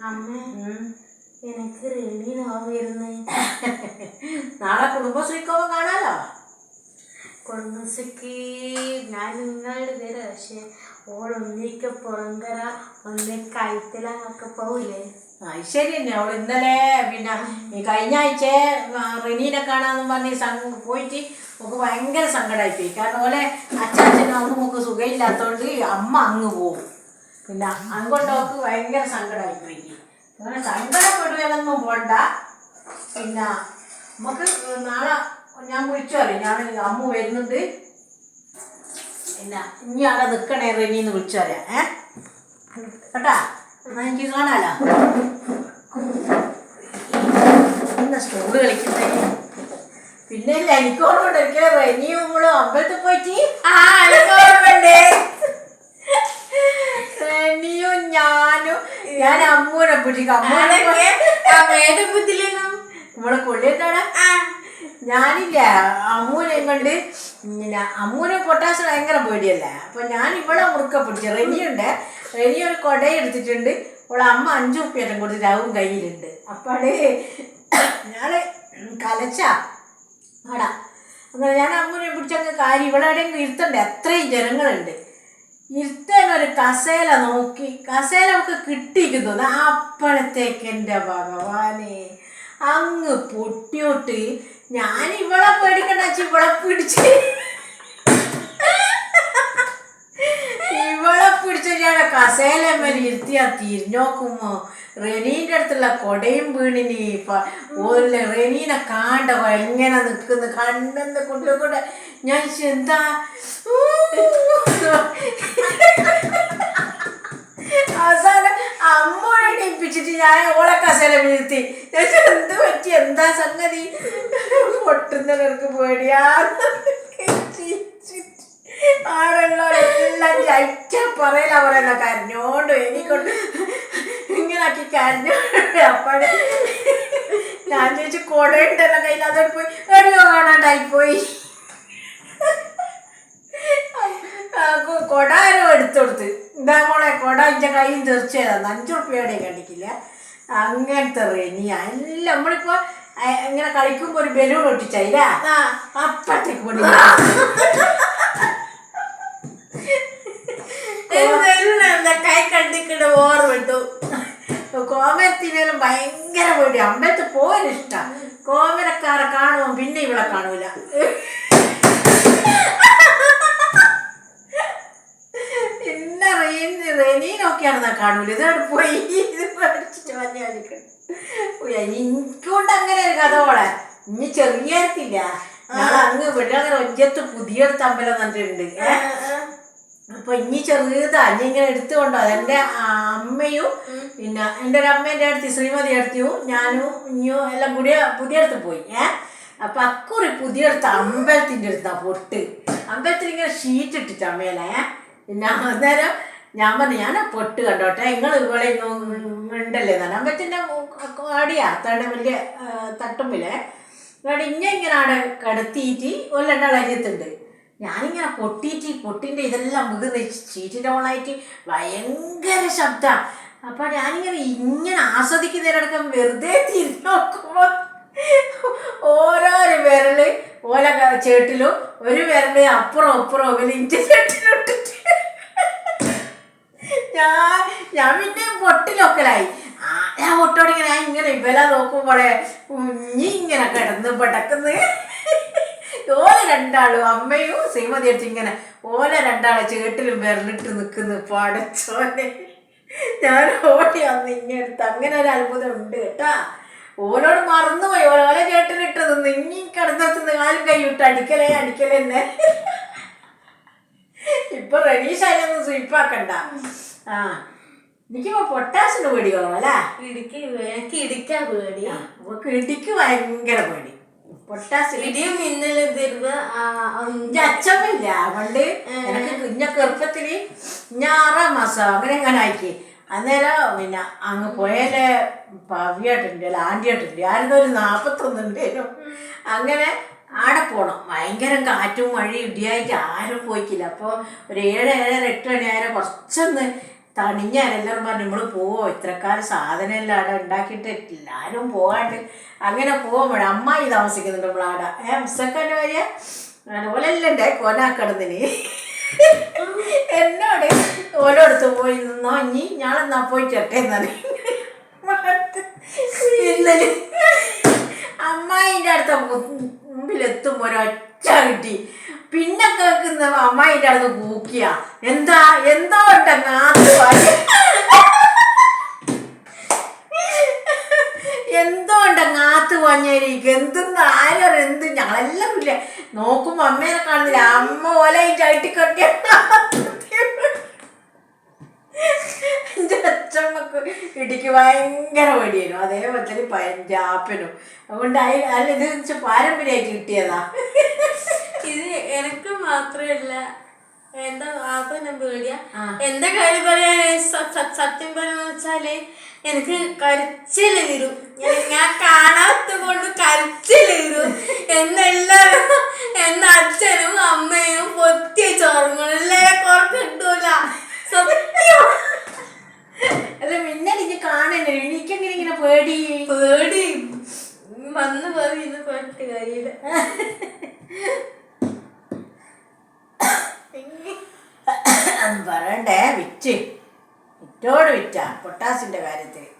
അമ്മ. എനിക്ക് റെഡി നോവായിരുന്നു നാളെ കുടുംബശ്രീക്കോ കാണാലോ? കുടുംബശ്രീക്ക് ഞാൻ നിങ്ങളുടെ പേര് പക്ഷേ ഓൾ ഒന്നിക്ക പുറങ്കര ഒന്നിക്ക പോവില്ലേ? അത് ശരി തന്നെ അവൾ ഇന്നലെ പിന്നെ ഈ കഴിഞ്ഞ ആഴ്ച റിനീനെ കാണാന്ന് പറഞ്ഞ് സംഘം പോയിട്ട് നമുക്ക് ഭയങ്കര സങ്കടമായിപ്പോയി കാരണം പോലെ അച്ചാച്ചനും അമ്മ നമുക്ക് സുഖമില്ലാത്തതുകൊണ്ട് അമ്മ അങ്ങ് പോകും പിന്നെ അവൾക്ക് ഭയങ്കര സങ്കടമായിപ്പോയി അങ്ങനെ സങ്കടപ്പെടുകയൊന്നും പോണ്ട. പിന്നെ നമുക്ക് നാളെ ഞാൻ വിളിച്ചു പറയും. ഞാൻ അമ്മ വരുന്നുണ്ട്. പിന്നെ ഇനി അവിടെ നിൽക്കണേ റെനിന്ന് വിളിച്ചു പറയാം. ഏ? കേട്ടാ? എന്നാ എനിക്ക് കാണാലോ? എന്നാ സ്റ്റോറ് കളിക്കട്ടെ പിന്നെ ഇല്ല എനിക്ക് ഓർമ്മയുണ്ട് എനിക്ക് റെനിയും അമ്പലത്തിൽ പോയിട്ട്. ആ എനിക്ക് ഓർമ്മയുണ്ട്. ഞാൻ അമ്മൂനെ പിടിക്കും അമ്മൂനെ മേടപ്പത്തിലൊന്നും നമ്മളെ കൊള്ളിയെത്താടാ ഞാനില്ല. അമ്മൂനെ കൊണ്ട് അമ്മൂനെ പൊട്ടാസ് ഭയങ്കര പേടിയല്ലേ? അപ്പൊ ഞാൻ ഇവളെ മുറുക്ക പിടിച്ചു റെനിയുണ്ട്. റെനി ഒരു കൊട എടുത്തിട്ടുണ്ട്. അവളെ അമ്മ അഞ്ചു ഉപ്പിയേറ്റം കൊടുത്തിട്ട് അവൻ കയ്യിലുണ്ട്. അപ്പാട് ഞാൻ കലച്ച. ആടാ. അങ്ങനെ ഞാൻ അമ്മൂനെ പിടിച്ചങ്ങ് കാര്യം ഇവിടെ എവിടെയെങ്കിലും ഇരുത്തണ്ടേ? അത്രയും ജനങ്ങളുണ്ട്. ഇരുത്താൻ ഒരു കസേല നോക്കി. കസേല ഒക്കെ കിട്ടിയിരിക്കുന്നു അപ്പോഴത്തേക്ക് എന്റെ ഭഗവാനെ അങ്ങ് പൊട്ടിയോട്ട്. ഞാൻ ഇവളെ പേടിക്കണ്ട ഇവളെ പിടിച്ച് ഇവളെ പിടിച്ച് ഞാൻ കസേല മേലെ ഇരുത്തിയാ തിരിഞ്ഞോക്കുമ്പോ റെനീന്റെ അടുത്തുള്ള കൊടയും വീണിനി ഇപ്പൊ റെനീനെ കാണ്ട എങ്ങനെ നിൽക്കുന്നു കണ്ണെന്ന് കൊണ്ടു കൂടെ. ഞാൻ എന്താ? അവസാനം അമ്മോടെ ഏൽപ്പിച്ചിട്ട് ഞാൻ ഓളെ കസേല വീഴ്ത്തി ഞാൻ എന്ത് പറ്റി? എന്താ സംഗതി? പൊട്ടുന്നവർക്ക് പേടിയാ. ആളുള്ളവരെല്ലാം ജയിച്ച പറയല പറയുന്ന. കരഞ്ഞോണ്ട് എനിക്കൊണ്ട് ഇങ്ങനെ ആക്കി കരഞ്ഞോണ്ട് അപ്പോഴേ ഞാൻ ചോദിച്ചു കൊടയുണ്ടല്ലോ കയ്യിൽ. അതോട് പോയി എവിടെയോ കാണാണ്ടായി പോയി. ആ, കൊ- കൊട ആരോ എടുത്തു എന്താ മോളെ കൊട എന്റെ കയ്യിൽ തീർച്ചയായും അഞ്ചു റുപ്യയുടെ കണ്ടിക്കില്ല അങ്ങനത്തെ റെനിയ. എല്ലാം നമ്മളിപ്പോ ആ, ഇങ്ങനെ കളിക്കുമ്പോ ഒരു ബലൂൺ ഒട്ടിച്ചായില്ല അപ്പത്തേക്ക് പൊടി പിന്നെ ഇവിടെ കാണൂല. പിന്നെ റെയിൻ ഞാൻ കാണൂല. പോയി. ഇത് പഠിച്ചിട്ട് മഞ്ഞാലിക്കണം എനിക്കൊണ്ട് അങ്ങനെ ഒരു കഥ പോളെ ഇനി ചെറിയത്തില്ല ഞാൻ അങ്ങ് ഇവിടെ അങ്ങനെ ഒഞ്ചത്ത് പുതിയൊരു തമ്പലം തന്നിട്ടുണ്ട്. ഏഹ് അപ്പൊ ഇനി ചെറുതാ. ഇനി ഇങ്ങനെ എടുത്തുകൊണ്ടോ എന്റെ അമ്മയും പിന്നെ എന്റെ ഒരു അമ്മേന്റെ അടുത്ത് ശ്രീമതി അടുത്തും ഞാനും ഇനിയും എല്ലാം കൂടി പുതിയ അടുത്ത് പോയി. ഏ? അപ്പൊ അക്കുറി പുതിയൊരു അടുത്ത് അമ്പലത്തിന്റെ അടുത്താ പൊട്ട്. അമ്പലത്തിൽ ഇങ്ങനെ ഷീറ്റ് ഇട്ടിട്ട് അമ്മേലെ ഞാൻ അന്നേരം ഞാൻ പറഞ്ഞു ഞാൻ ആ പൊട്ട് കണ്ടോട്ടെ നിങ്ങൾ ഇവിടെ ഉണ്ടല്ലേ? എന്നാണ് അമ്പലത്തിന്റെ അടിയാ തണ്ട വലിയ തട്ടുമ്പിലെ. ഇവിടെ ഇങ്ങനെ അവിടെ കിടത്തിയിട്ട് ഒല്ലണ്ടാൾ അരിയത്തുണ്ട്. ഞാനിങ്ങനെ പൊട്ടിയിട്ട് പൊട്ടിന്റെ ഇതെല്ലാം മുതിർന്ന് ചീറ്റിന്റെ മോളായിട്ട് ഭയങ്കര ശബ്ദമാണ് അപ്പൊ ഞാനിങ്ങനെ ഇങ്ങനെ ആസ്വദിക്കുന്നതിനടക്കം വെറുതെ തിരിഞ്ഞു നോക്കുമ്പോൾ ഓരോരോ വിരൽ ഓല ചേട്ടിലും ഒരു വിരൽ അപ്പുറം അപ്പുറം ഇവർ ഇഞ്ചി ചേട്ടിലിട്ടിട്ട് ഞാൻ ഞാൻ പിന്നെ പൊട്ടിലൊക്കലായി. ഞാൻ പൊട്ടോടെ ഇങ്ങനെ ഞാൻ ഇങ്ങനെ ഇവല നോക്കുമ്പോളെ കുഞ്ഞി ഇങ്ങനെ കിടന്ന് പടക്കുന്നു. ഓല രണ്ടാളും അമ്മയും ശ്രീമതി ഇങ്ങനെ ഓല രണ്ടാളെ ചേട്ടിലും വിരലിട്ട് നിൽക്കുന്നു പടച്ചോനെ. ഞാൻ ഓടി വന്ന് ഇങ്ങനെ അങ്ങനെ ഒരു അത്ഭുതം ഉണ്ട് കേട്ടാ. ഓലോട് മറന്നുപോയി. ഓല ചേട്ടനിട്ടത് നിങ്ങി കിടന്നെത്തുന്ന കാലും കൈവിട്ട് അടിക്കലേ അടിക്കലെന്നെ ഇപ്പൊ റനീഷായൊന്നും സ്വീപ്പാക്കണ്ട ആ. എനിക്കിപ്പോ പൊട്ടാസിന് പേടി അല്ല? ഇടുക്കി എനിക്ക് ഇടിക്കാ പേടി. നമുക്ക് ഇടിക്ക് ഭയങ്കര പേടി. പൊട്ടാസ് ഇടിയും മിന്നലും തരുമ്പോ എന്റെ അച്ഛമ്മയില്ല അതുകൊണ്ട് എനിക്ക് കുഞ്ഞ ചെറുപ്പത്തിൽ ഞാറാം മാസം അങ്ങനെ എങ്ങനെ ആക്കി അന്നേരം പിന്നെ അങ്ങ് പോയേ പവിയായിട്ടുണ്ട് ആന്റിയായിട്ടുണ്ട് ആയിരുന്നു ഒരു നാൽപ്പത്തൊന്നുണ്ടേനു അങ്ങനെ ആടെ പോകണം ഭയങ്കര കാറ്റും മഴയും ഇടിയായിട്ട് ആരും പോയിക്കില്ല. അപ്പോൾ ഒരു ഏഴ് ഏഴര എട്ട് മണി ആയാലും കുറച്ചൊന്ന് തണിഞ്ഞാൽ എല്ലാവരും പറഞ്ഞു നമ്മൾ പോവോ? ഇത്രക്കാലം സാധനം എല്ലാം അവിടെ ഉണ്ടാക്കിയിട്ട് എല്ലാവരും പോകാണ്ട് അങ്ങനെ പോകുമ്പോൾ അമ്മായി താമസിക്കുന്നുണ്ട് നമ്മളാടെ ഏ മുസ്തക്കാന്റെ വരിക? അതുപോലെല്ലാം ഉണ്ടായി കോനാക്കടന്നിന്. എന്നോട് ഓരോടത്ത് പോയി നിന്നോ ഇനി ഞാളെന്നാ പോയി ചേട്ടേന്നാണ് ഇന്നലെ അമ്മായിന്റെ അടുത്ത മുമ്പിലെത്തുമ്പോൾ ഒരൊച്ച കിട്ടി. പിന്നെ കേൾക്കുന്ന അമ്മായിന്റെ അടുത്ത് കൂക്കിയ. എന്താ എന്തോ ഉണ്ടെങ്ങാത്ത് എന്തോ പഞ്ഞേരിക്കും എന്തെന്ന് ആരും എന്ത് ഞങ്ങളെല്ലാം ഇല്ല? നോക്കുമ്പോ അമ്മേനെ കാണുന്നില്ല. അമ്മ ഓലയിട്ട് അട്ടിക്കൊക്കെ എന്റെ അച്ഛമ്മക്ക് ഇടിക്ക് ഭയങ്കര പേടിയായിരുന്നു. അതേപോലെ തന്നെ അതുകൊണ്ട് അല്ല ഇത് പാരമ്പര്യമായി പാരമ്പര്യമായിട്ട് കിട്ടിയതാ. ഇത് എനിക്ക് മാത്രമല്ല എന്താ ആ പേടിയാ? പേടിയ എന്താ കാര്യം സ- സത്യം പറയുന്ന വെച്ചാൽ എനിക്ക് കരച്ചിൽ വരും. ഞാൻ- ഞാൻ കാണാത്ത കൊണ്ട് കരച്ചിൽ വരും. എന്നെല്ലാരും എന്റെ അച്ഛനും അമ്മയും പൊത്തിയ ചോറങ്ങളല്ലേ എല്ലാരും കുറച്ച് കിട്ടൂല സത്യം. അല്ല പിന്നെ എനിക്ക് കാണുന്നില്ല എനിക്കെങ്ങനെ ഇങ്ങനെ പേടി? പേടി. വന്ന് പറയുന്ന പെട്ട് പറയണ്ടേ വിറ്റ്. വിറ്റോട് വിറ്റാ പൊട്ടാസിന്റെ കാര്യത്തിൽ